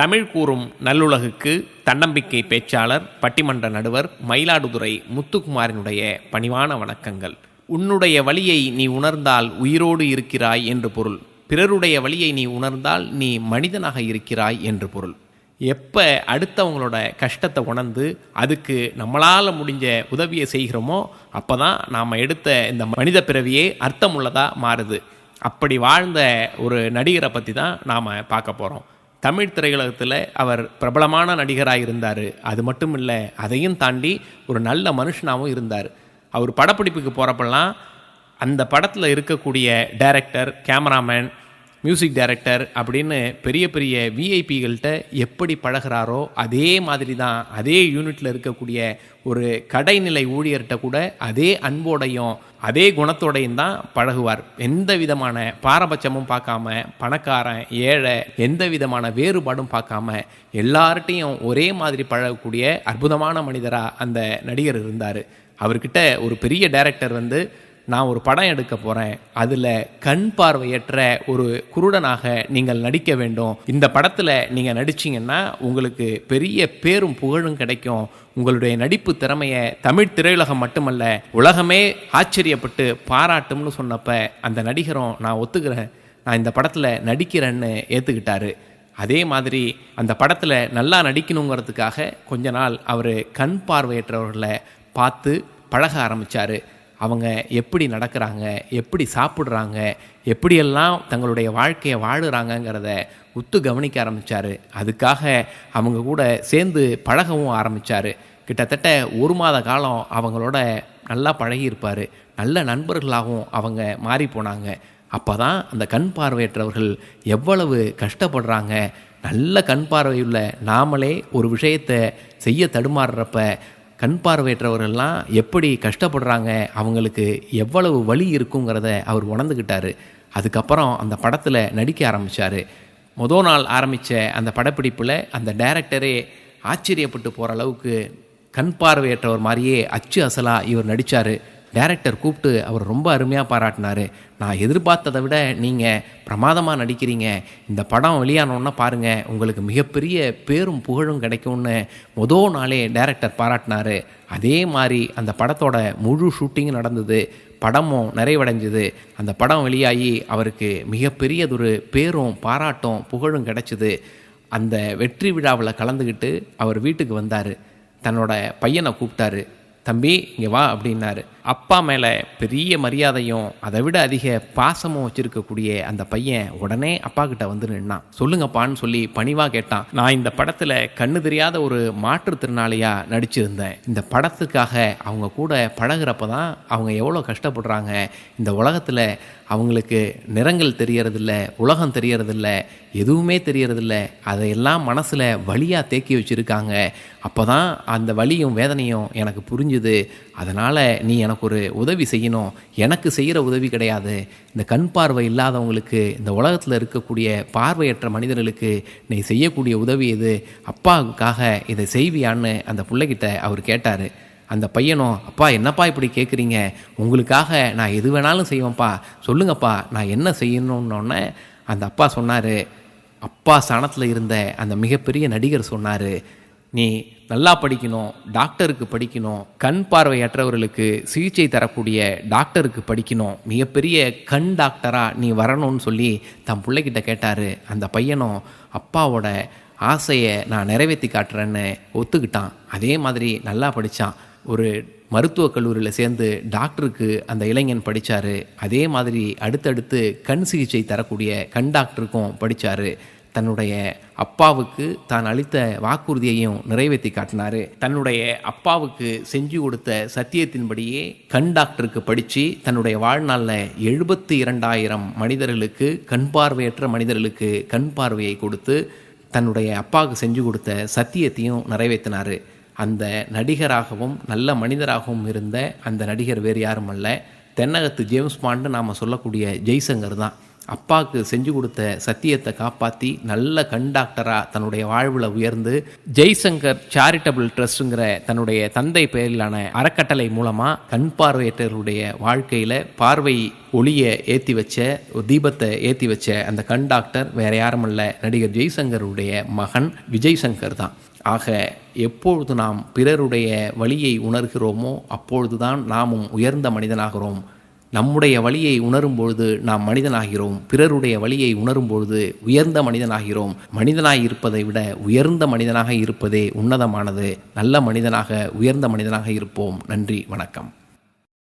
தமிழ் கூறும் நல்லுலகுக்கு தன்னம்பிக்கை பேச்சாளர் பட்டிமன்ற நடுவர் மயிலாடுதுறை முத்துக்குமாரினுடைய பணிவான வணக்கங்கள். உன்னுடைய வழியை நீ உணர்ந்தால் உயிரோடு இருக்கிறாய் என்று பொருள். பிறருடைய வழியை நீ உணர்ந்தால் நீ மனிதனாக இருக்கிறாய் என்று பொருள். எப்போ அடுத்தவங்களோட கஷ்டத்தை உணர்ந்து அதுக்கு நம்மளால் முடிஞ்ச உதவியை செய்கிறோமோ அப்போ தான் நாம் எடுத்த இந்த மனித பிறவியே அர்த்தமுள்ளதாக மாறுது. அப்படி வாழ்ந்த ஒரு நடிகரை பற்றி தான் நாம் பார்க்க போகிறோம் தமிழ் திரையுலகத்தில் அவர் பிரபலமான நடிகராக இருந்தார் அது மட்டும் இல்லை அதையும் தாண்டி ஒரு நல்ல மனுஷனாகவும் இருந்தார். அவர் படப்பிடிப்புக்கு போகிறப்பெல்லாம் அந்த படத்தில் இருக்கக்கூடிய டைரக்டர் கேமராமேன் மியூசிக் டைரக்டர் அப்படின்னு பெரிய பெரிய விஐபிகள்கிட்ட எப்படி பழகுறாரோ அதே மாதிரி தான் அதே யூனிட்டில் இருக்கக்கூடிய ஒரு கடைநிலை ஊழியர்கிட்ட கூட அதே அன்போடையும் அதே குணத்தோடையும் தான் பழகுவார். எந்த விதமான பாரபட்சமும் பார்க்காம பணக்காரன் ஏழை எந்த விதமான வேறுபாடும் பார்க்காம எல்லார்ட்டையும் ஒரே மாதிரி பழகக்கூடிய அற்புதமான மனிதராக அந்த நடிகர் இருந்தார். அவர்கிட்ட ஒரு பெரிய டைரக்டர் வந்து நான் ஒரு படம் எடுக்க போகிறேன் அதில் கண் பார்வையற்ற ஒரு குருடனாக நீங்கள் நடிக்க வேண்டும். இந்த படத்தில் நீங்கள் நடிச்சிங்கன்னா உங்களுக்கு பெரிய பேரும் புகழும் கிடைக்கும். உங்களுடைய நடிப்பு திறமையை தமிழ் திரையுலகம் மட்டுமல்ல உலகமே ஆச்சரியப்பட்டு பாராட்டும்னு சொன்னப்ப அந்த நடிகரும் நான் ஒத்துக்கிறேன். நான் இந்த படத்தில் நடிக்கிறேன்னு ஏற்றுக்கிட்டாரு அதே மாதிரி அந்த படத்தில் நல்லா நடிக்கணுங்கிறதுக்காக கொஞ்ச நாள் அவர் கண் பார்வையற்றவர்களை பார்த்து பழக ஆரம்பித்தார் அவங்க எப்படி நடக்கிறாங்க எப்படி சாப்பிட்றாங்க எப்படியெல்லாம் தங்களுடைய வாழ்க்கையை வாழுறாங்கங்கிறத உத்து கவனிக்க ஆரம்பித்தார் அதுக்காக அவங்க கூட சேர்ந்து பழகவும் ஆரம்பித்தார் கிட்டத்தட்ட ஒரு மாத காலம் அவங்களோட நல்லா பழகியிருப்பார். நல்ல நண்பர்களாகவும் அவங்க மாறி போனாங்க. அப்போ தான் அந்த கண் பார்வையற்றவர்கள் எவ்வளவு கஷ்டப்படுறாங்க. நல்ல கண் பார்வையுள்ள நாமளே ஒரு விஷயத்தை செய்ய தடுமாறுறப்ப கண் பார்வையற்றவர்கள்லாம் எப்படி கஷ்டப்படுறாங்க அவங்களுக்கு எவ்வளவு வழி இருக்குங்கிறத அவர் உணர்ந்துக்கிட்டார் அதுக்கப்புறம் அந்த படத்தில் நடிக்க ஆரம்பித்தார் மொதல் நாள் ஆரம்பித்த அந்த படப்பிடிப்பில் அந்த டைரக்டரே ஆச்சரியப்பட்டு போகிற அளவுக்கு கண் பார்வையற்றவர் மாதிரியே அச்சு அசலாக இவர் நடித்தார் டேரக்டர் கூப்பிட்டு அவர் ரொம்ப அருமையாக பாராட்டினார். நான் எதிர்பார்த்ததை விட நீங்கள் பிரமாதமாக நடிக்கிறீங்க. இந்த படம் வெளியானோன்னா பாருங்கள் உங்களுக்கு மிகப்பெரிய பேரும் புகழும் கிடைக்கும்னு மொதல் நாளே டேரக்டர் பாராட்டினார். அதே மாதிரி அந்த படத்தோட முழு ஷூட்டிங்கும் நடந்தது படமும் நிறைவடைஞ்சது. அந்த படம் வெளியாகி அவருக்கு மிகப்பெரியதொரு பேரும் பாராட்டும் புகழும் கிடைச்சிது. அந்த வெற்றி விழாவில் கலந்துக்கிட்டு அவர் வீட்டுக்கு வந்தார். தன்னோட பையனை கூப்பிட்டாரு. தம்பி இங்கே வா அப்படின்னாரு. அப்பா மேலே பெரிய மரியாதையும் அதை விட அதிக பாசமும் வச்சிருக்கக்கூடிய அந்த பையன் உடனே அப்பா கிட்ட வந்து நின்னான். சொல்லுங்கப்பான்னு சொல்லி பணிவாக கேட்டான். நான் இந்த படத்தில் கண்ணு தெரியாத ஒரு மாற்றுத்திறனாளியாக நடிச்சிருந்தேன். இந்த படத்துக்காக அவங்க கூட பழகுறப்ப தான் அவங்க எவ்வளோ கஷ்டப்படுறாங்க. இந்த உலகத்தில் அவங்களுக்கு நிறங்கள் தெரியறதில்ல உலகம் தெரியறதில்ல எதுவுமே தெரியறதில்ல. அதையெல்லாம் மனசில் வழியாக தேக்கி வச்சுருக்காங்க. அப்போ தான் அந்த வலியும் வேதனையும் எனக்கு புரிஞ்சுது. அதனால் நீ எனக்கு ஒரு உதவி செய்யணும். எனக்கு செய்கிற உதவி கிடையாது. இந்த கண் பார்வை இல்லாதவங்களுக்கு இந்த உலகத்தில் இருக்கக்கூடிய பார்வையற்ற மனிதர்களுக்கு நீ செய்யக்கூடிய உதவி இது அப்பாவுக்காக இதை செய்வியான்னு அந்த பிள்ளைகிட்ட அவர் கேட்டார். அந்த பையனும் அப்பா என்னப்பா இப்படி கேட்குறீங்க உங்களுக்காக நான் எது வேணாலும் செய்வேன்ப்பா. சொல்லுங்கப்பா நான் என்ன செய்யணுன்னொன்னே அந்த அப்பா சொன்னார். அப்பா ஸ்தானத்தில் இருந்த அந்த மிகப்பெரிய நடிகர் சொன்னார். நீ நல்லா படிக்கணும் டாக்டருக்கு படிக்கணும் கண் பார்வையற்றவர்களுக்கு சிகிச்சை தரக்கூடிய டாக்டருக்கு படிக்கணும் மிகப்பெரிய கண் டாக்டராக நீ வரணும்னு சொல்லி தன் பிள்ளைகிட்ட கேட்டார். அந்த பையனும் அப்பாவோட ஆசையை நான் நிறைவேற்றி காட்டுறேன்னு ஒத்துக்கிட்டான். அதே மாதிரி நல்லா படித்தான் ஒரு மருத்துவக் கல்லூரியில் சேர்ந்து டாக்டருக்கு அந்த இளைஞன் படித்தார் அதே மாதிரி அடுத்தடுத்து கண் சிகிச்சை தரக்கூடிய கண் டாக்டருக்கும் படித்தார் தன்னுடைய அப்பாவுக்கு தான் அளித்த வாக்குறுதியையும் நிறைவேற்றி காட்டினார். தன்னுடைய அப்பாவுக்கு செஞ்சு கொடுத்த சத்தியத்தின்படியே கண் டாக்டருக்கு படித்து தன்னுடைய வாழ்நாளில் எழுபத்தி இரண்டாயிரம் மனிதர்களுக்கு கண் பார்வையற்ற மனிதர்களுக்கு கண் பார்வையை கொடுத்து தன்னுடைய அப்பாவுக்கு செஞ்சு கொடுத்த சத்தியத்தையும் நிறைவேற்றினார். அந்த நடிகராகவும் நல்ல மனிதராகவும் இருந்த அந்த நடிகர் வேறு யாரும் அல்ல. தென்னகத்து ஜேம்ஸ் பாண்டு நாம் சொல்லக்கூடிய ஜெய்சங்கர் தான். அப்பாவுக்கு செஞ்சு கொடுத்த சத்தியத்தை காப்பாற்றி நல்ல கண் டாக்டராக தன்னுடைய வாழ்வில் உயர்ந்து ஜெய்சங்கர் சேரிட்டபிள் ட்ரஸ்ட்டுங்கிற தன்னுடைய தந்தை பெயரிலான அறக்கட்டளை மூலமாக கண் பார்வையற்றவர்களுடைய வாழ்க்கையில் பார்வை ஒளியை ஏற்றி வச்ச ஒரு தீபத்தை ஏற்றி வச்ச அந்த கண் டாக்டர் வேற யாருமல்ல நடிகர் ஜெய்சங்கருடைய மகன் விஜய் சங்கர் தான். ஆக எப்பொழுது நாம் பிறருடைய வழியை உணர்கிறோமோ அப்பொழுதுதான் நாமும் உயர்ந்த மனிதனாகிறோம். நம்முடைய வழியை உணரும் பொழுது நாம் மனிதனாகிறோம். பிறருடைய வழியை உணரும் பொழுது உயர்ந்த மனிதனாகிறோம். மனிதனாக இருப்பதை விட உயர்ந்த மனிதனாக இருப்பதே உன்னதமானது. நல்ல மனிதனாக உயர்ந்த மனிதனாக இருப்போம். நன்றி வணக்கம்.